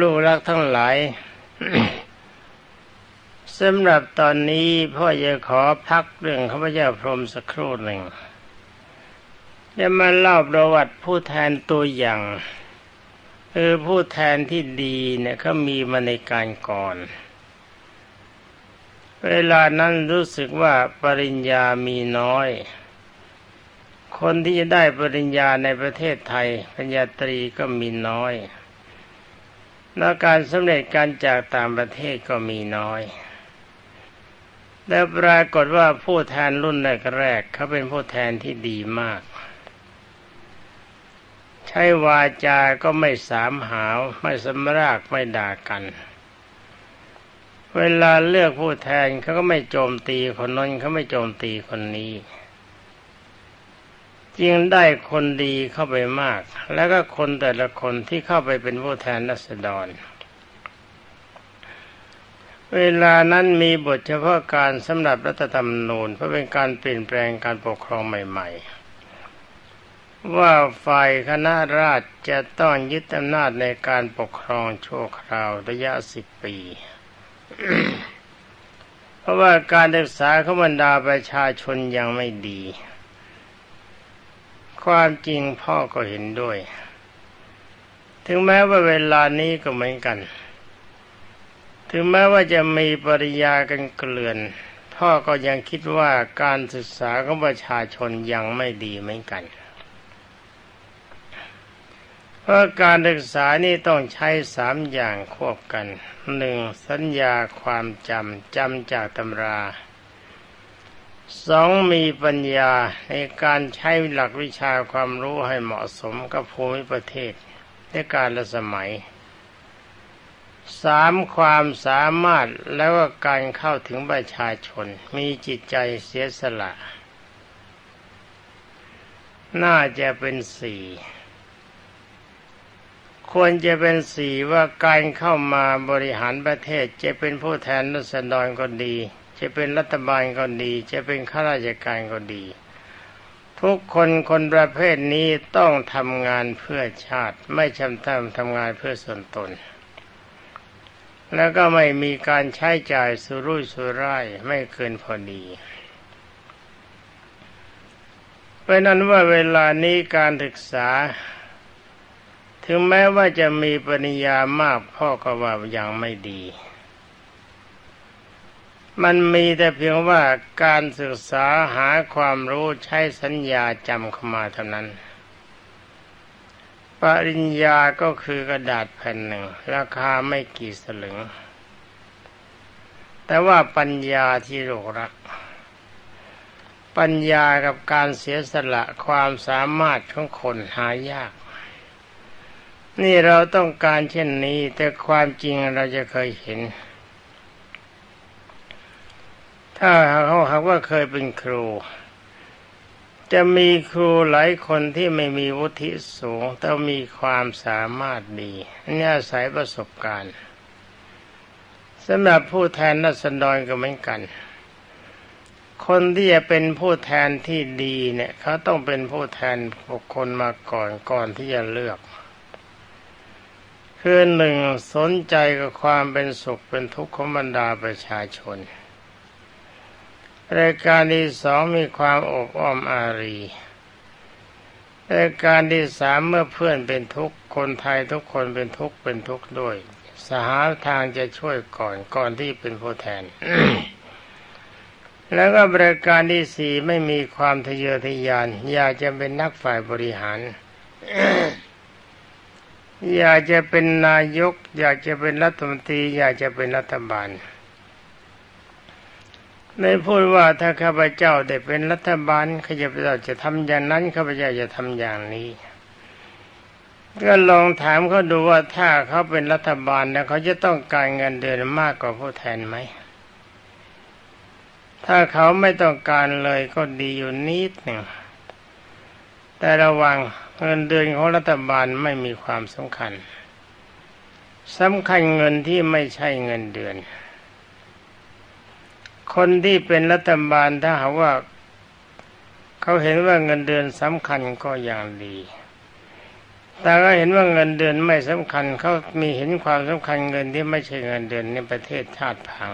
ลูกรักทั้งหลายสำหรับตอนนี้พ่อจะขอพักเรื่องข้าพเจ้าพรมสักครู่หนึ่งจะมาเล่าประวัติผู้แทนตัวอย่างคือผู้แทนที่ดีเนี่ยเขามีมาในการก่อน เวลานั้นรู้สึกว่าปริญญามีน้อย คนที่จะได้ปริญญาในประเทศไทยปริญญาตรีก็มีน้อย และการสำเร็จการจากต่างประเทศก็มีน้อย และปรากฏว่าผู้แทนรุ่นแรกๆเขาเป็นผู้แทนที่ดีมาก ใช้วาจาก็ไม่สามหาว ไม่สำรากไม่ด่ากัน เวลาเลือกผู้แทนเขาก็ไม่โจมตีคนนั้นเขาไม่โจมตีคนนี้ จึงได้คนดีเข้าไปมาก แล้วก็คนแต่ละคนที่เข้าไปเป็นผู้แทนรัษฎร เวลานั้นมีบทเฉพาะการสำหรับรัฐธรรมนูญเพื่อเป็นการเปลี่ยนแปลงการปกครองใหม่ ๆ ว่าฝ่ายคณะราษฎรจะต้องยึดอำนาจในการปกครองชั่วคราวระยะสิบปีเพราะว่าการศึกษาขบรรดาประชาชนยังไม่ดี ความจริงพ่อก็เห็นด้วย ถึงแม้ว่าเวลานี้ก็เหมือนกัน ถึงแม้ว่าจะมีปริยากันเกลื่อน พ่อก็ยังคิดว่าการศึกษาของประชาชนยังไม่ดีเหมือนกัน เพราะการศึกษานี่ต้องใช้สามอย่างควบกันหนึ่งสัญญาความจำจำจากตำรา สองมีปัญญาในการใช้หลักวิชาความรู้ให้เหมาะสมกับภูมิประเทศในการละสมัยสามความสามารถแล้วก็การเข้าถึงประชาชน มีจิตใจเสียสละ น่าจะเป็นสี่ควรจะเป็นสี่ว่าการเข้ามาบริหารประเทศจะเป็นผู้แทนรัษฎรก็ดี จะเป็นรัฐบาลก็ดี จะเป็นข้าราชการก็ดี ทุกคนคนประเภทนี้ต้องทำงานเพื่อชาติ ไม่ชำทำทำงานเพื่อส่วนตน แล้วก็ไม่มีการใช้จ่ายสุรุ่ยสุร่ายไม่เกินพอดีเพราะนั้นว่าเวลานี้การศึกษา ถึงแม้ว่าจะมีปริญญามากพ่อก็ว่ายังไม่ดี มันมีแต่เพียงว่าการศึกษาหาความรู้ใช้สัญญาจำเข้ามาเท่านั้น ปริญญาก็คือกระดาษแผ่นหนึ่ง ราคาไม่กี่สลึง แต่ว่าปัญญาที่โลกรัก ปัญญากับการเสียสละความสามารถของคนหายาก นี่เราต้องการเช่นนี้แต่ความจริงเราจะเคยเห็น ถ้าเขาหากว่าเคยเป็นครู จะมีครูหลายคนที่ไม่มีวุฒิสูง แต่มีความสามารถดีนี่อาศัยประสบการณ์สำหรับผู้แทนนัษฎรก็เหมือนกัน คนที่จะเป็นผู้แทนที่ดีเนี่ย เขาต้องเป็นผู้แทนบุคคลมาก่อนก่อนที่จะเลือกคือหนึ่งสนใจกับความเป็นสุขเป็นทุกข์ของบรรดาประชาชน รายการที่สองมีความอบอ้อมอารีรายการที่สามเมื่อเพื่อนเป็นทุกข์คนไทยทุกคนเป็นทุกข์เป็นทุกข์ด้วย สหาทางจะช่วยก่อนก่อนที่เป็นผู้แทน แล้วก็บริการที่สี่ไม่มีความทะเยอทะยาน อยากจะเป็นนักฝ่ายบริหารอยากจะเป็นนายก อยากจะเป็นรัฐมนตรี อยากจะเป็นรัฐบาล ในพูดว่าถ้าข้าพเจ้าได้เป็นรัฐบาลข้าพเจ้าจะทำอย่างนั้นข้าพเจ้าจะทำอย่างนี้ ก็ลองถามเขาดูว่าถ้าเขาเป็นรัฐบาลแล้วเขาจะต้องการเงินเดือนมากกว่าผู้แทนไหมถ้าเขาไม่ต้องการเลยก็ดีอยู่นิดหนึ่งแต่ระวังเงินเดือนของรัฐบาลไม่มีความสำคัญสำคัญเงินที่ไม่ใช่เงินเดือน คนที่เป็นรัฐบาลถ้าหาว่า เขาเห็นว่าเงินเดือนสำคัญก็อย่างดี แต่ก็เห็นว่าเงินเดือนไม่สำคัญ เขามีเห็นความสำคัญเงินที่ไม่ใช่เงินเดือนในประเทศชาติพัง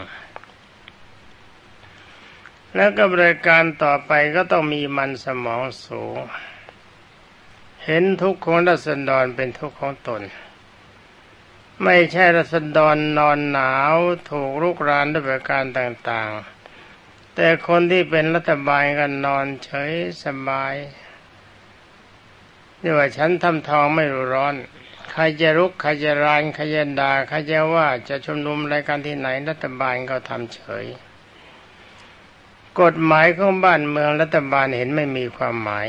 แล้วก็บริการต่อไปก็ต้องมีมันสมองสูง เห็นทุกข์ของรัษฎรเป็นทุกข์ของตน ไม่ใช่รัษฎรนอนหนาวถูกลุกรานด้วยประการต่างๆ แต่คนที่เป็นรัฐบาลกันนอนเฉยสบายนี่ว่าฉันทำทองไม่รู้ร้อน ใครจะรุกใครจะรานใครจะด่าใครจะว่าจะชุมนุมรายการที่ไหนรัฐบาลก็ทำเฉย กฎหมายของบ้านเมืองรัฐบาลเห็นไม่มีความหมาย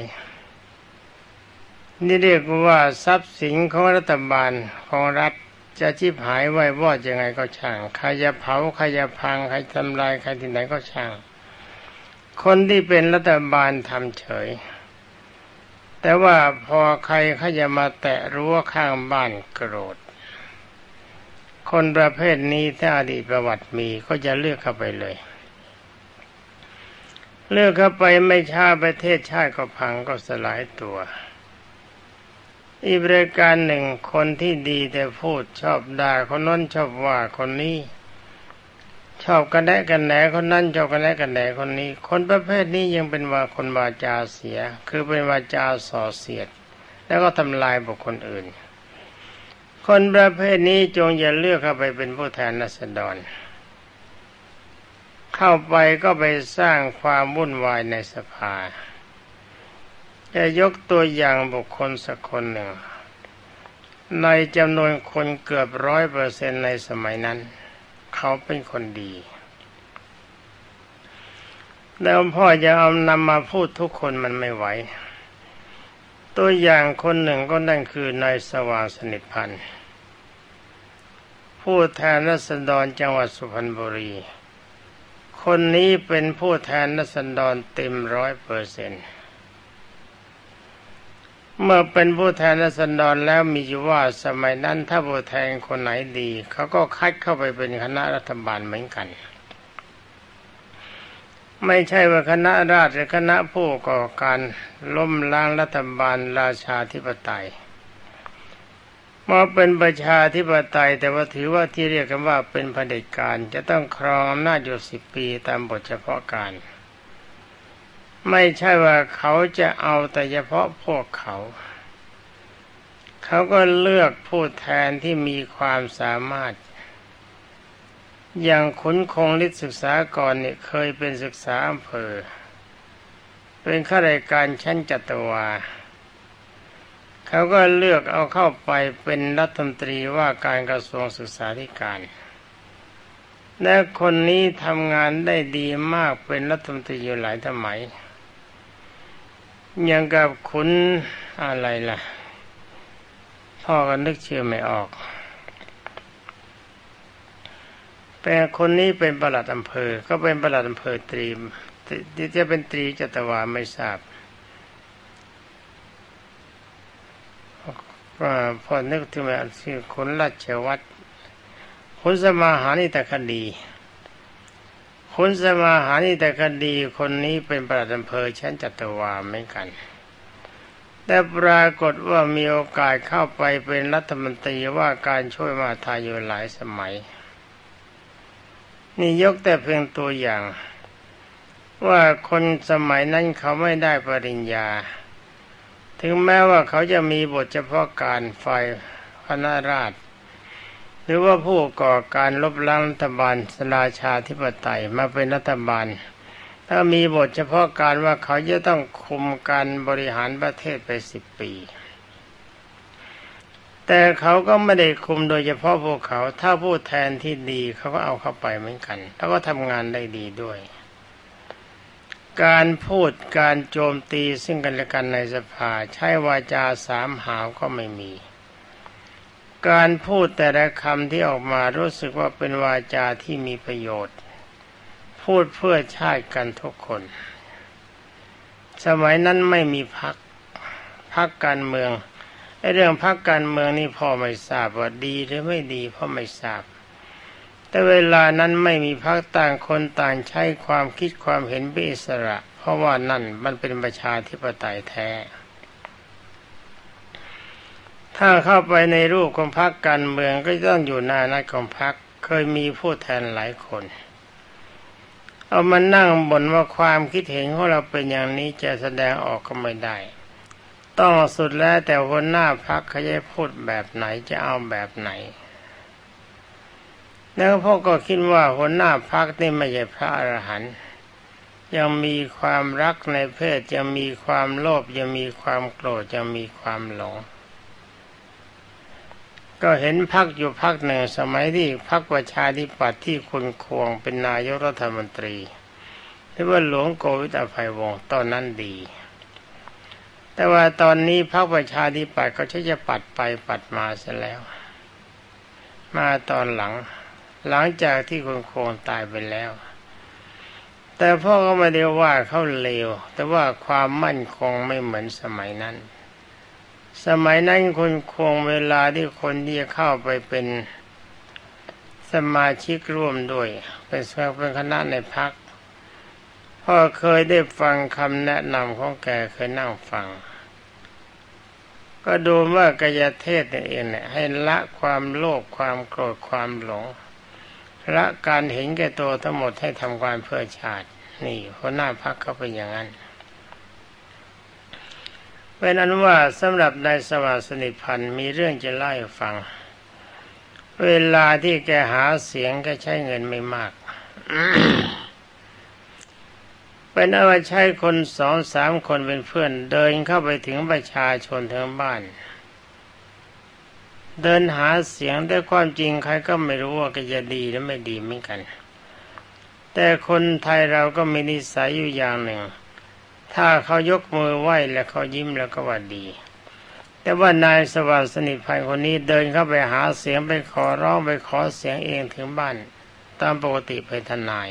นี่เรียกว่าทรัพย์สินของรัฐบาลของรัฐ จะชีพหายไว้วอดยังไงก็ช่างใครจะเผาใครจะพังใครทำลายใครที่ไหนก็ช่าง คนที่เป็นรัฐบาลทำเฉย แต่ว่าพอใครเขาจะมาแตะรั้วข้างบ้านโกรธ คนประเภทนี้ถ้าอดีตประวัติมีก็จะเลือกเข้าไปเลย เลือกเข้าไปไม่ช้าประเทศชาติก็พังก็สลายตัว อีกบริการหนึ่งคนที่ดีแต่พูดชอบด่าคนนั้นชอบว่าคนนี้ ชอบกันแนกันแหนคนนั้นชอบกันแนกันแหนคนนี้ คนประเภทนี้ยังเป็นว่าคนวาจาเสีย คือเป็นวาจาส่อเสียด แล้วก็ทำลายบุคคลอื่น คนประเภทนี้จงอย่าเลือกเข้าไปเป็นผู้แทนนัสดรเข้าไปก็ไปสร้างความวุ่นวายในสภา จะยกตัวอย่างบุคคลสักคนหนึ่ง ในจำนวนคนเกือบร้อยเปอร์เซ็นในสมัยนั้น เขาเป็นคนดี แล้วพ่อจะเอานำมาพูดทุกคนมันไม่ไหว ตัวอย่างคนหนึ่งก็นั่นคือนายสว่างสนิทพันธ์ผู้แทนรัศดรจังหวัดสุพรรณบุรี คนนี้เป็นผู้แทนรัศดรเต็มร้อยเปอร์เซ็นต์ เมื่อเป็นผู้แทนรัศดรแล้วมีอยู่ว่าสมัยนั้นถ้าผู้แทนคนไหนดี เขาก็คัดเข้าไปเป็นคณะรัฐบาลเหมือนกัน ไม่ใช่ว่าคณะราษฎรคณะผู้ก่อการล้มล้างรัฐบาลราชาธิปไตยมาเป็นประชาธิปไตยแต่ว่าถือว่าที่เรียกกันว่าเป็นเผด็จการจะต้องครองอำนาจอยู่สิบปีตามบทเฉพาะการ ไม่ใช่ว่าเขาจะเอาแต่เฉพาะพวกเขา เขาก็เลือกผู้แทนที่มีความสามารถ อย่างขุนคงฤทธิศึกษาก่อนเนี่ยเคยเป็นศึกษาอำเภอ เป็นข้าราชการชั้นจัตวา เขาก็เลือกเอาเข้าไปเป็นรัฐมนตรีว่าการกระทรวงศึกษาธิการและคนนี้ทำงานได้ดีมากเป็นรัฐมนตรีอยู่หลายสมัย ยังกับขุนอะไรล่ะ พ่อก็นึกชื่อไม่ออกเป็นคนนี้เป็นประหลัดอำเภอ ก็เป็นประหลัดอำเภอตรีที่จะเป็นตรีจัตวาไม่ทราบพอนึกถึงแบบชื่อขุนราชวัตรขุนสมาหานิตคดี คุณสมาหานี่แต่คดีคนนี้เป็นประหลัดอำเภอชั้นจัตวาเหมือนกัน แต่ปรากฏว่ามีโอกาสเข้าไปเป็นรัฐมนตรีว่าการช่วยมาทายอยู่หลายสมัย นี่ยกแต่เพียงตัวอย่าง ว่าคนสมัยนั้นเขาไม่ได้ปริญญา ถึงแม้ว่าเขาจะมีบทเฉพาะการไฟพนาราชหรื รือว่าผู้ก่อการลบล้างรัฐบาลสราชาธิปไตยมาเป็นรัฐบาล ถ้ามีบทเฉพาะการว่าเขาจะต้องคุมการบริหารประเทศไปสิบปี แต่เขาก็ไม่ได้คุมโดยเฉพาะพวกเขา ถ้าผู้แทนที่ดีเขาก็เอาเข้าไปเหมือนกัน แล้วก็ทำงานได้ดีด้วย การพูดการโจมตีซึ่งกันและกันในสภา ใช้วาจาสามหาวก็ไม่มี การพูดแต่ละคำที่ออกมารู้สึกว่าเป็นวาจาที่มีประโยชน์ พูดเพื่อชาติกันทุกคน สมัยนั้นไม่มีพักพักการเมืองไอ้เรื่องพักการเมืองนี่พ่อไม่ทราบว่าดีหรือไม่ดีพ่อไม่ทราบ แต่เวลานั้นไม่มีพักต่างคนต่างใช้ความคิดความเห็นเป็นอิสระ เพราะว่านั่นมันเป็นประชาธิปไตยแท้ ถ้าเข้าไปในรูปของพรรคการเมืองก็ต้องอยู่หน้านัดของพรรคเคยมีผู้แทนหลายคน เอามานั่งบนว่าความคิดเห็นของเราเป็นอย่างนี้จะแสดงออกก็ไม่ได้ ต้องสุดแล้วแต่หัวหน้าพักเขาจะพูดแบบไหนจะเอาแบบไหน แล้วพ่อก็คิดว่าหัวหน้าพักนี่ไม่ใช่พระอรหันต์ยังมีความรักในเพศยังมีความโลภยังมีความโกรธยังมีความหลง ก็เห็นพักอยู่พักหนึ่งสมัยที่พักประชาธิปัตย์ที่คุณควงเป็นนายกรัฐมนตรีเรียกว่าหลวงโกวิตอภัยวงศ์ตอนนั้นดี แต่ว่าตอนนี้พักประชาธิปัตย์เขาใช้จะปัดไปปัดมาเสียแล้ว มาตอนหลัง หลังจากที่คุณควงตายไปแล้ว แต่พ่อก็ไม่ได้ว่าเขาเลวแต่ว่าความมั่นคงไม่เหมือนสมัยนั้น สมัยนั้นคุณคงเวลาที่คนที่จะเข้าไปเป็นสมาชิกร่วมด้วย เป็นเป็นคณะในพักพ่อเคยได้ฟังคำแนะนำของแกเคยนั่งฟัง ก็ดูว่ากายเทศนี่เองเนี่ยให้ละความโลภความโกรธความหลงละการเห็นแก่ตัวทั้งหมดให้ทำความเพื่อชาติ นี่หัวหน้าพักเขาเป็นอย่างนั้น เป็นนั้นว่าสำหรับนายสวัสดิ์สนิพันธ์มีเรื่องจะเล่าให้ฟัง เวลาที่แกหาเสียงแกใช้เงินไม่มาก เป็นเอาว่าใช้คนสองสามคนเป็นเพื่อนเดินเข้าไปถึงประชาชนทั้งบ้าน เดินหาเสียงแต่ความจริงใครก็ไม่รู้ว่าแกจะดีหรือไม่ดีเหมือนกัน แต่คนไทยเราก็มีนิสัยอยู่อย่างหนึ่ง ถ้าเขายกมือไหว้แล้วเขายิ้มแล้วก็ว่าดี แต่ว่านายสวัสดิ์สนิทพันคนนี้เดินเข้าไปหาเสียงไปขอร้องไปขอเสียงเองถึงบ้าน ตามปกติเป็นทนาย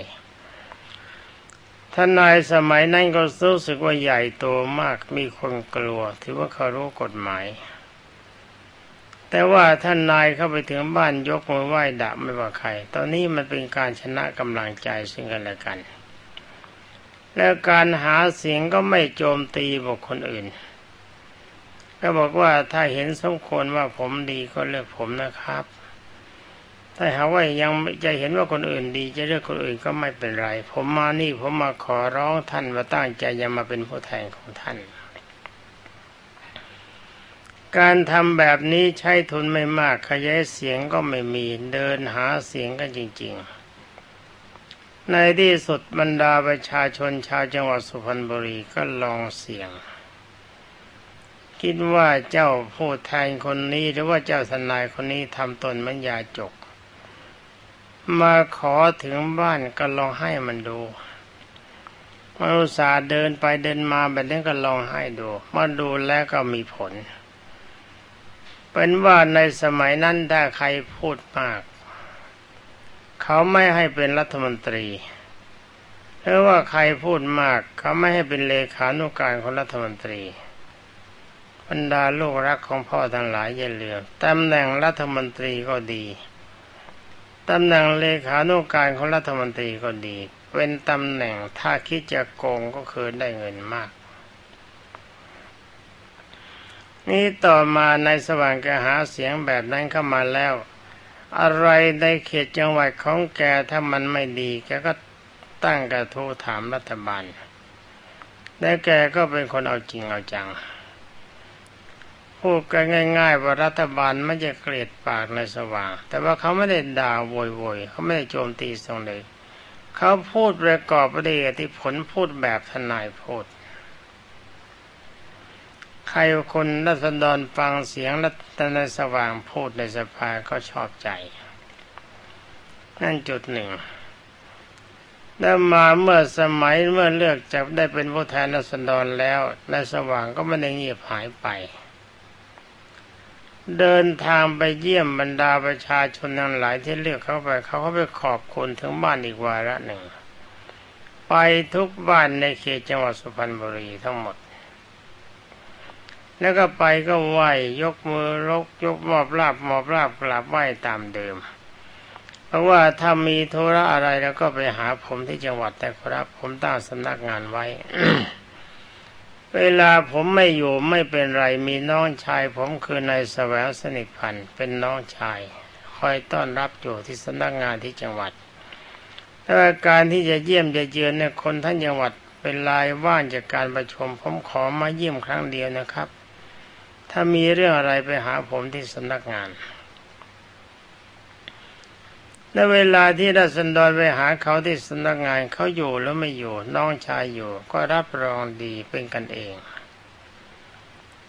ทนายสมัยนั้นก็รู้สึกว่าใหญ่โตมากมีคนกลัว ถือว่าเขารู้กฎหมาย แต่ว่าท่านนายเข้าไปถึงบ้านยกมือไหว้ด่าไม่ว่าใคร ตอนนี้มันเป็นการชนะกำลังใจซึ่งกันและกัน แล้วการหาเสียงก็ไม่โจมตีบุคคลอื่น ก็บอกว่าถ้าเห็นสมควรว่าผมดีก็เลือกผมนะครับ ถ้าหาว่ายังจะเห็นว่าคนอื่นดี จะเลือกคนอื่นก็ไม่เป็นไร ผมมานี่ผมมาขอร้องท่านว่าตั้งใจจะมาเป็นผู้แทนของท่าน การทำแบบนี้ใช้ทุนไม่มากขยายเสียงก็ไม่มีเดินหาเสียงกันจริง ๆ ในที่สุดบรรดาประชาชนชาวจังหวัดสุพรรณบุรีก็ลองเสียง คิดว่าเจ้าผู้แทนคนนี้หรือว่าเจ้าทนายคนนี้ทำตนมันยาจก มาขอถึงบ้านก็ลองให้มันดูมาอุตส่าห์เดินไปเดินมาแบบนี้ก็ลองให้ดูมาดูแล้วก็มีผล เป็นว่าในสมัยนั้นถ้าใครพูดมาก เขาไม่ให้เป็นรัฐมนตรีหรือว่าใครพูดมากเขาไม่ให้เป็นเลขานุการของรัฐมนตรีบรรดาลูกรักของพ่อทั้งหลายอย่าลืมตำแหน่งรัฐมนตรีก็ดีตำแหน่งเลขานุการของรัฐมนตรีก็ดี เป็นตำแหน่งถ้าคิดจะโกงก็คือได้เงินมาก นี่ต่อมาในสว่างแกหาเสียงแบบนั้นเข้ามาแล้ว อะไรในเขตจังหวัดของแกถ้ามันไม่ดี แกก็ตั้งกระทู้ถามรัฐบาล และแกก็เป็นคนเอาจริงเอาจัง พูดกันง่าย ๆ ว่ารัฐบาลไม่จะเกลียดปากในสว่าง แต่ว่าเขาไม่ได้ด่าโวยๆเขาไม่ได้โจมตีตรงเลย เขาพูดประกอบประเดียที่ผลพูดแบบทนายพูด ใครคนรัศดรฟังเสียงรัตนสว่างพูดในสภาก็ชอบใจ นั่นจุดหนึ่ง แล้วมาเมื่อสมัยเมื่อเลือกจะได้เป็นผู้แทนรัศดรแล้วในสว่างก็ไม่ได้เงียบหายไป เดินทางไปเยี่ยมบรรดาประชาชนทั้งหลายที่เลือกเข้าไป เขาก็ไปขอบคุณถึงบ้านอีกวาระหนึ่ง ไปทุกบ้านในเขตจังหวัดสุพรรณบุรีทั้งหมด แล้วก็ไปก็ไหวยกมือรกยกมอบราบมอบราบกราบไหวตามเดิม เพราะว่าถ้ามีธุระอะไรแล้วก็ไปหาผมที่จังหวัดแต่ครับ ผมตั้งสำนักงานไว้ เวลาผมไม่อยู่ไม่เป็นไรมีน้องชาย ผมคือนายแสวงสนิทพันธ์เป็นน้องชาย คอยต้อนรับอยู่ที่สำนักงานที่จังหวัดแต่การที่จะเยี่ยมจะเยือนเนี่ยคนท่านจังหวัดเป็นลายว่างจากการประชุมผมขอมาเยี่ยมครั้งเดียวนะครับ ถ้ามีเรื่องอะไรไปหาผมที่สำนักงานในเวลาที่รัศดรไปหาเขาที่สำนักงานเขาอยู่แล้วไม่อยู่ น้องชายอยู่ ก็รับรองดีเป็นกันเอง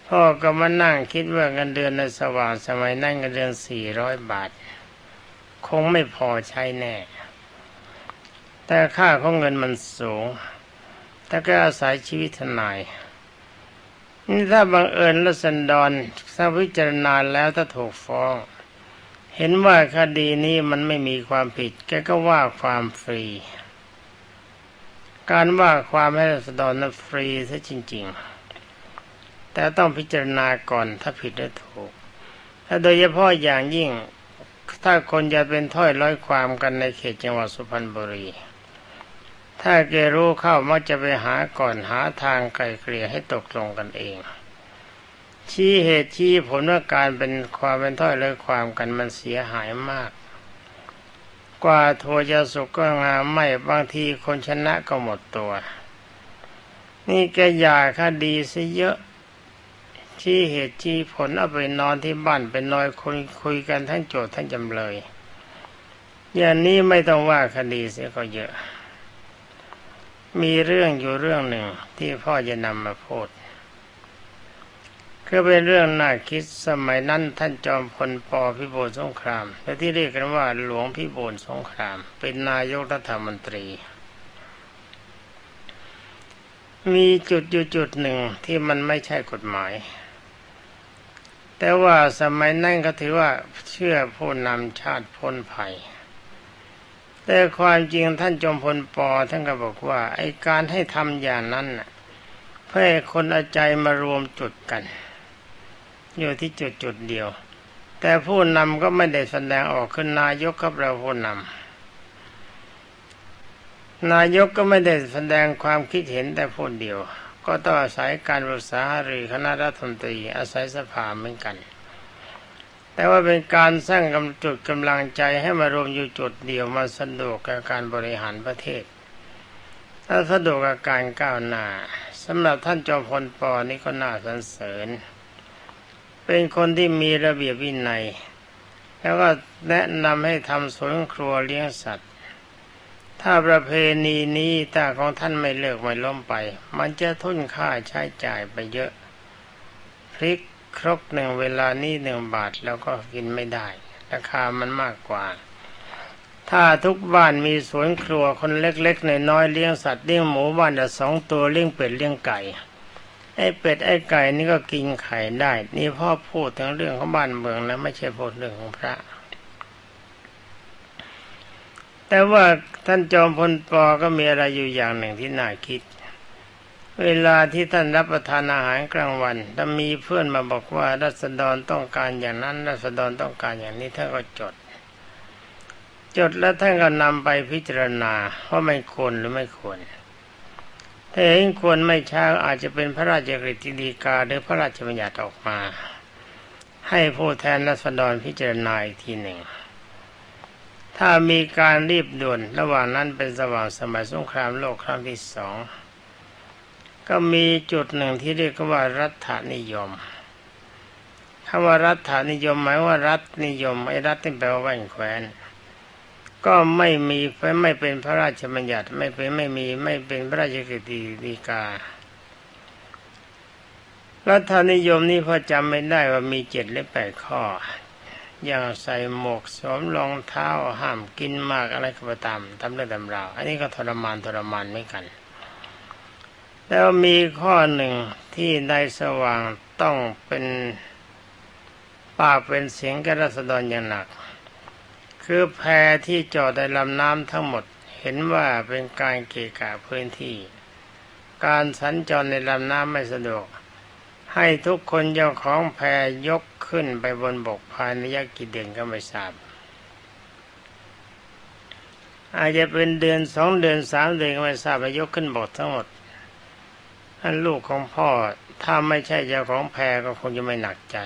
พ่อก็มานั่งคิดว่าเงินเดือนในสว่างสมัยนั่นเงินเดือนสี่ร้อยบาท คงไม่พอใช้แน่ แต่ค่าของเงินมันสูงแต่ก็อาศัยชีวิตทนาย นี่ถ้าบังเอิญรัศดรถ้าพิจารณาแล้วถ้าถูกฟ้อง เห็นว่าคดีนี้มันไม่มีความผิด แกก็ว่าความฟรี การว่าความให้รัศดรนั้นฟรีซะจริง ๆ แต่ต้องพิจารณาก่อนถ้าผิดหรือถูกถ้าโดยเฉพาะอย่างยิ่งถ้าคนจะเป็นถ้อยร้อยความกันในเขตจังหวัดสุพรรณบุรี ถ้าแกรู้เข้ามักจะไปหาก่อนหาทางไกลเกลี่ยให้ตกลงกันเอง ชี้เหตุชี้ผลว่าการเป็นความเป็นถ้อยร้อยความกันมันเสียหายมาก กว่าโทจะสุกก็งามไม่บางทีคนชนะก็หมดตัว นี่แกอยากคดีซะเยอะชี้เหตุชี้ผลเอาไปนอนที่บ้านเป็นนอยคุยคุยกันทั้งโจทย์ทั้งจำเลย อย่างนี้ไม่ต้องว่าคดีเสียก็เยอะ มีเรื่องอยู่เรื่องหนึ่งที่พ่อจะนำมาพูดคือเป็นเรื่องน่าคิดสมัยนั้นท่านจอมพลปพิบูลสงคราม และที่เรียกกันว่าหลวงพิบูลสงคราม เป็นนายกรัฐมนตรี มีจุดอยู่จุดหนึ่งที่มันไม่ใช่กฎหมาย แต่ว่าสมัยนั้นก็ถือว่าเชื่อผู้นำชาติพ้นภัย แต่ความจริงท่านจอมพลปอท่านก็บอกว่าไอการให้ทำอย่างนั้นเพื่อคนอาใจมารวมจุดกัน อยู่ที่จุดจุดเดียว แต่ผู้นำก็ไม่ได้แสดงออกคือนนายกครับเราผู้นำนายกก็ไม่ได้แสดงความคิดเห็นแต่ผู้เดียว ก็ต้องอาศัยการปรึกษาหรือคณะรัฐมนตรีอาศัยสภาเหมือนกัน แต่ว่าเป็นการสร้างกำจุดกำลังใจให้มารวมอยู่จุดเดียวมาสะดวกกับการบริหารประเทศ ถ้าสะดวกกับการก้าวหน้าสำหรับท่านจอมพลปอนี่ก็น่าสรรเสริญ เป็นคนที่มีระเบียบวินัย แล้วก็แนะนำให้ทำสวนครัวเลี้ยงสัตว์ ถ้าประเพณีนี้ตาของท่านไม่เลิกไม่ล้มไป มันจะทุนค่าใช้จ่ายไปเยอะพริก ครกหนึ่งเวลานี้หนึ่งบาทแล้วก็กินไม่ได้ ราคามันมากกว่า ถ้าทุกบ้านมีสวนครัวคนเล็กๆในน้อยเลี้ยงสัตว์เลี้ยงหมูบ้านละสองตัวเลี้ยงเป็ดเลี้ยงไก่ไอ้เป็ดไอ้ไก่นี่ก็กินไข่ได้ นี่พ่อพูดถึงเรื่องของบ้านเมืองนะไม่ใช่พูดเรื่องของพระ แต่ว่าท่านจอมพลปอก็มีอะไรอยู่อย่างหนึ่งที่น่าคิด เวลาที่ท่านรับประทานอาหารกลางวันถ้ามีเพื่อนมาบอกว่ารัษฎรต้องการอย่างนั้นรัษฎรต้องการอย่างนี้ท่านก็จด จดแล้วท่านก็นำไปพิจารณาว่าไม่ควรหรือไม่ควร ถ้าเห็นควรไม่ช้าอาจจะเป็นพระราชกฤษฎีกาหรือพระราชบัญญัติออกมา ให้ผู้แทนรัษฎรพิจารณาอีกทีหนึ่ง ถ้ามีการรีบด่วนระหว่างนั้นเป็นสว่างสมัยสงครามโลกครั้งที่สอง ก็มีจุดหนึ่งที่เรียกว่ารัฐนิยมคำว่ารัฐนิยมหมายว่ารัฐนิยมไอ้รัฐที่แปลว่าแหว่งแคว้นก็ไม่มีไม่เป็นพระราชบัญญัติไม่เป็นไม่มีไม่เป็นพระราชกฤษฎีกา รัฐนิยมนี่พอจำไม่ได้ว่ามีเจ็ดหรือแปดข้อ อย่างใส่หมวกสวมรองเท้าห้ามกินมากอะไรก็ตามตามเรื่องตำราวอันนี้ก็ทรมานทรมานเหมือนกัน แล้วมีข้อหนึ่งที่ในสว่างต้องเป็นปากเป็นเสียงกระสดรอย่างหนัก คือแพที่จอดในลำน้ำทั้งหมดเห็นว่าเป็นการเกะกะพื้นที่ การสัญจรในลำน้ำไม่สะดวก ให้ทุกคนเจ้าของแพยกขึ้นไปบนบกภายในยักกี่เดือนก็ไม่ทราบอาจจะเป็นเดือนสองเดือนสามเดือนก็ไม่ทราบไปยกขึ้นบกทั้งหมด ท่านลูกของพ่อ ถ้าไม่ใช่เจ้าของแพรก็คงจะไม่หนักใจ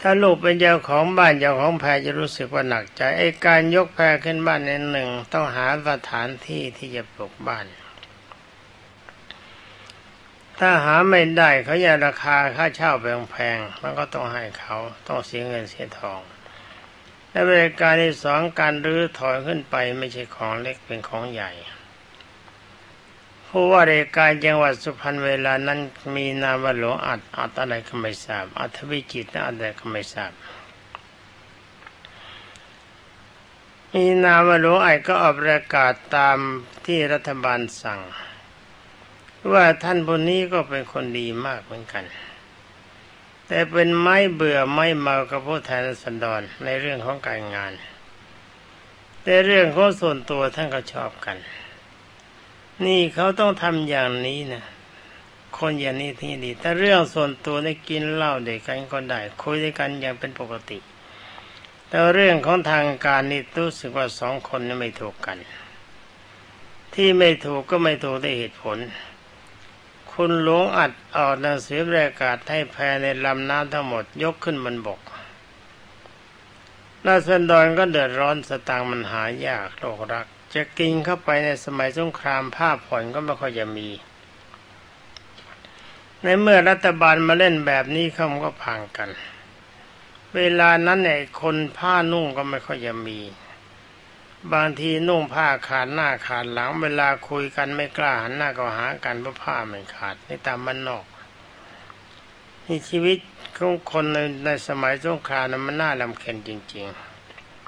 ถ้าลูกเป็นเจ้าของบ้านเจ้าของแพรจะรู้สึกว่าหนักใจไอ้การยกแพรขึ้นบ้านในหนึ่งต้องหาสถานที่ที่จะปลูกบ้าน ถ้าหาไม่ได้เขาอยากราคาค่าเช่าแพงๆมันก็ต้องให้เขาต้องเสียเงินเสียทอง และบริการที่สองการรื้อถอยขึ้นไปไม่ใช่ของเล็กเป็นของใหญ่ผู้ว่าราชการจังหวัดสุพรรณเวลานั้นมีนามว่าหลวงอัดอัดอะไรก็ไม่ทราบอัธวิจิตรอะไรก็ไม่ทราบมีนามว่าหลวงอัดก็ออกประกาศตามที่รัฐบาลสั่ง ว่าท่านคนนี้ก็เป็นคนดีมากเหมือนกัน แต่เป็นไม่เบื่อไม่เมากับผู้แทนสันดรในเรื่องของการงาน แต่เรื่องของส่วนตัวท่านก็ชอบกัน นี่เขาต้องทำอย่างนี้นะคนอย่างนี้ที่ดี แต่เรื่องส่วนตัวได้กินเหล้าเด็กกันก็ได้ คุยด้วยกันอย่างเป็นปกติ แต่เรื่องของทางการนี่รู้สึกว่าสองคนนี้ไม่ถูกกัน ที่ไม่ถูกก็ไม่ถูกได้เหตุผล คุณหลวงอัดออกหนังสือประกาศให้แพในลำน้ำทั้งหมดยกขึ้นบนบกราษฎรก็เดือดร้อนสตางค์มันหายากโลกรัก จะกินเข้าไปในสมัยสงครามผ้าผ่อนก็ไม่ค่อยจะมี ในเมื่อรัฐบาลมาเล่นแบบนี้เขาก็พังกัน เวลานั้นไอ้คนผ้านุ่งก็ไม่ค่อยจะมี บางทีนุ่งผ้าขาดหน้าขาดหลัง เวลาคุยกันไม่กล้าหันหน้าก็หากันเพราะผ้ามันขาดในตามมันนอกนี่ชีวิตของคนในในสมัยสงครามนั้นมันน่าลำเค็ญจริง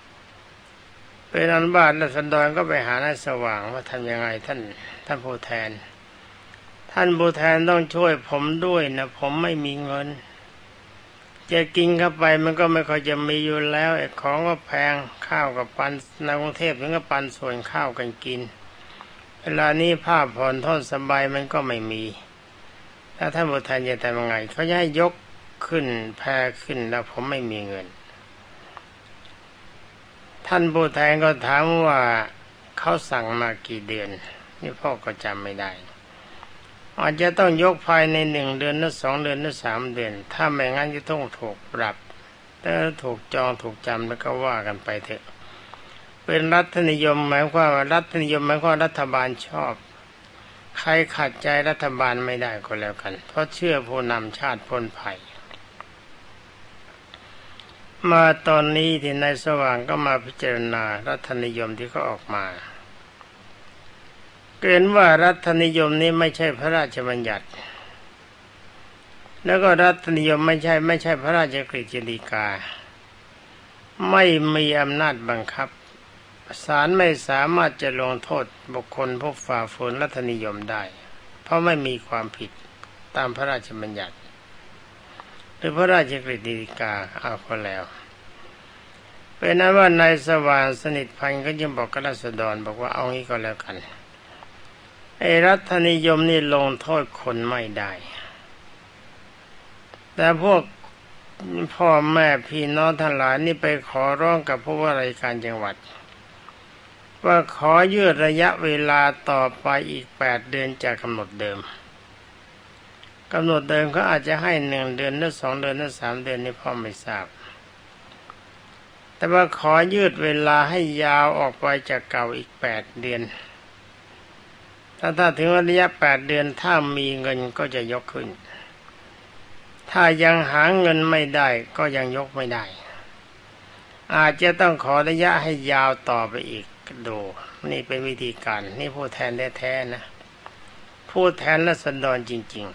ๆ เป็นอันบ้านและสันดอนก็ไปหานายสว่างว่าทำยังไงท่านท่านผู้แทน ท่านผู้แทนต้องช่วยผมด้วยนะผมไม่มีเงิน จะกินเข้าไปมันก็ไม่ค่อยจะมีอยู่แล้วไอ้ของก็แพงข้าวกับปันในกรุงเทพถึงก็ปันส่วนข้าวกันกิน เวลานี้ผ้าผ่อนทอนสบายมันก็ไม่มี ถ้าท่านผู้แทนจะทำยังไงเขาจะให้ยกขึ้นแพรขึ้นแล้วผมไม่มีเงิน ท่านผู้แทนก็ถามว่าเขาสั่งมากี่เดือน นี่พ่อก็จำไม่ได้ อาจจะต้องยกภายในหนึ่งเดือนหรือสองเดือนหรือสามเดือน ถ้าไม่งั้นจะต้องถูกปรับถ้าถูกจองถูกจำแล้วก็ว่ากันไปเถอะ เป็นรัฐนิยมหมายความว่ารัฐนิยมหมายความรัฐบาลชอบ ใครขัดใจรัฐบาลไม่ได้ก็แล้วกัน เพราะเชื่อผู้นำชาติพ้นภัยมาตอนนี้ที่นายสว่างก็มาพิจารณารัฐนิยมที่เขาออกมา เกณฑ์ว่ารัฐนิยมนี้ไม่ใช่พระราชบัญญัติ แล้วก็รัฐนิยมไม่ใช่ไม่ใช่พระราชกฤษฎีกา ไม่มีอำนาจบังคับศาลไม่สามารถจะลงโทษบุคคลผู้ฝ่าฝืนรัฐนิยมได้ เพราะไม่มีความผิดตามพระราชบัญญัติ หรือพระราชกฤษฎีกาเอาพอแล้วเป็นนั้นว่านายสว่างสนิทพันธ์ก็ยังบอกกับรัษฎรบอกว่าเอางี้ก็แล้วกัน ไอ้รัฐนิยมนี่ลงโทษคนไม่ได้ แต่พวกพ่อแม่พี่น้องทั้งหลายนี่ไปขอร้องกับผู้ว่าราชการจังหวัด ว่าขอยืดระยะเวลาต่อไปอีกแปดเดือนจากกำหนดเดิมกำหนดเดิมเขาอาจจะให้หนึ่งเดือนหรือสองเดือนหรือสามเดือนนี่พ่อไม่ทราบ แต่ว่าขอยืดเวลาให้ยาวออกไปจากเก่าอีกแปดเดือน ถ้าถ้าถึงระยะแปดเดือนถ้ามีเงินก็จะยกขึ้น ถ้ายังหาเงินไม่ได้ก็ยังยกไม่ได้ อาจจะต้องขอระยะให้ยาวต่อไปอีกดูนี่เป็นวิธีการ นี่ผู้แทนแท้ๆนะ ผู้แทนและสันดอนจริง ๆ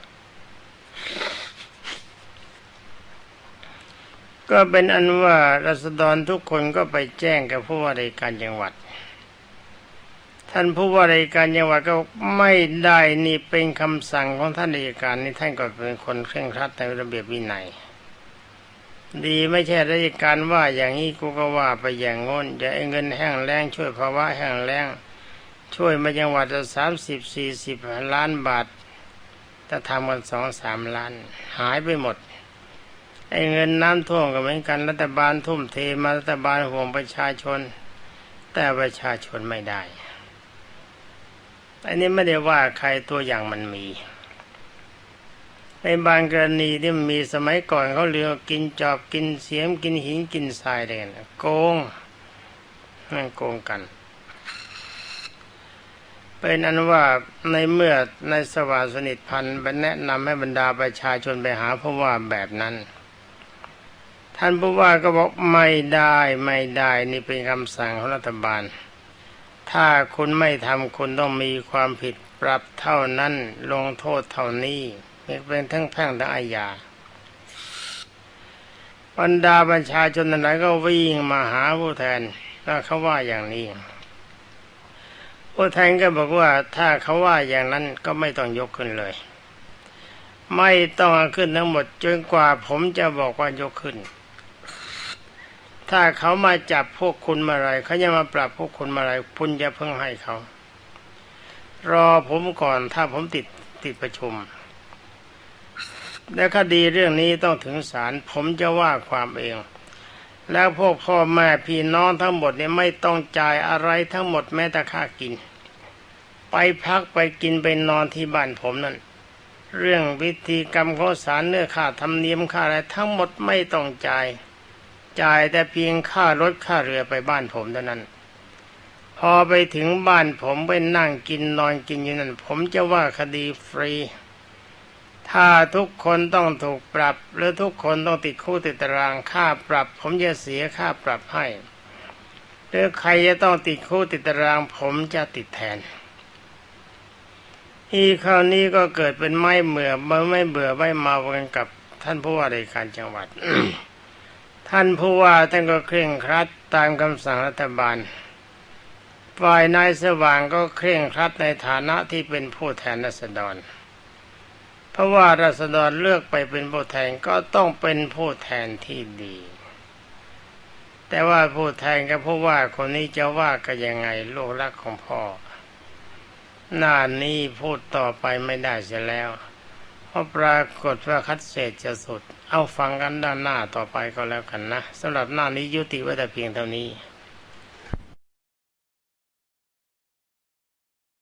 ก็เป็นอันว่ารัษฎรทุกคนก็ไปแจ้งกับผู้ว่าราชการจังหวัด ท่านผู้ว่าราชการจังหวัดก็ไม่ได้นี่เป็นคำสั่งของท่านราชการนี่ท่านก็เป็นคนเคร่งครัดในระเบียบวินัย ดีไม่ใช่ราชการว่าอย่างนี้กูก็ว่าไปอย่างงนจะเงินแห้งแล้งช่วยภาวะแห้งแล้งช่วยมาจังหวัดจะสามสิบสี่สิบล้านบาทถ้าทำกันสองสามล้าน หายไปหมดไอ้เงินน้ำท่วมก็เหมือนกันรัฐบาลทุ่มเทมารัฐบาลห่วงประชาชน แต่ประชาชนไม่ได้ อันนี้ไม่ได้ว่าใครตัวอย่างมันมี ในบางกรณีที่มีสมัยก่อนเขาเรือกินจอบกินเสียมกินหินกินทรายเลยนะโกงนั่นโกงกัน เป็นอันว่าในเมื่อในสวาสนิทพันธ์ไปแนะนำให้บรรดาประชาชนไปหาผู้ว่าแบบนั้นท่านผู้ว่าก็บอกไม่ได้ไม่ได้นี่เป็นคำสั่งของรัฐบาล ถ้าคุณไม่ทำคุณต้องมีความผิดปรับเท่านั้นลงโทษเท่านี้เป็นทั้งแพ่งทั้งอาญาบรรดาประชาชนนั้นก็วิ่งมาหาผู้แทนแล้วเขาว่าอย่างนี้ผู้แทนก็บอกว่าถ้าเขาว่าอย่างนั้นก็ไม่ต้องยกขึ้นเลย ไม่ต้องขึ้นทั้งหมดจนกว่าผมจะบอกว่ายกขึ้น ถ้าเขามาจับพวกคุณมื่อไรเขาจะมาปรับพวกคุณมื่อไรคุณจะเพิ่งให้เขา รอผมก่อนถ้าผมติดติดประชุม และคดีเรื่องนี้ต้องถึงศาลผมจะว่าความเอง แล้วพวกพ่อแม่พี่น้องทั้งหมดเนี่ยไม่ต้องจ่ายอะไรทั้งหมดแม้แต่ค่ากิน ไปพักไปกินไปนอนที่บ้านผมนั่นเรื่องวิธีกรรมของศาลเนื้อค่าธรรมเนียมค่าอะไรทั้งหมดไม่ต้องจ่าย จ่ายแต่เพียงค่ารถค่าเรือไปบ้านผมเท่านั้น พอไปถึงบ้านผมไปนั่งกินนอนกินอยู่นั่น ผมจะว่าคดีฟรี ถ้าทุกคนต้องถูกปรับหรือทุกคนต้องติดคุกติดตารางค่าปรับ ผมจะเสียค่าปรับให้หรือใครจะต้องติดคุกติดตาราง ผมจะติดแทนอีคราวนี้ก็เกิดเป็นไม่เบื่อไม่เบื่อไม่เมากันกับท่านผู้ว่าราชการจังหวัด ท่านผู้ว่าท่านก็เคร่งครัดตามคำสั่งรัฐบาล ฝ่ายนายสว่างก็เคร่งครัดในฐานะที่เป็นผู้แทนรัษฎร เพราะว่ารัษฎรเลือกไปเป็นผู้แทนก็ต้องเป็นผู้แทนที่ดี แต่ว่าผู้แทนกับผู้ว่าคนนี้จะว่ากันยังไงลูกรักของพ่อ หน้านี้พูดต่อไปไม่ได้เสียแล้ว ราะปรากฏว่าคัดเศษจะสุด เอาฟังกันด้านหน้าต่อไปก็แล้วกันนะสำหรับหน้านี้ยุติไว้แต่เพียงเท่านี้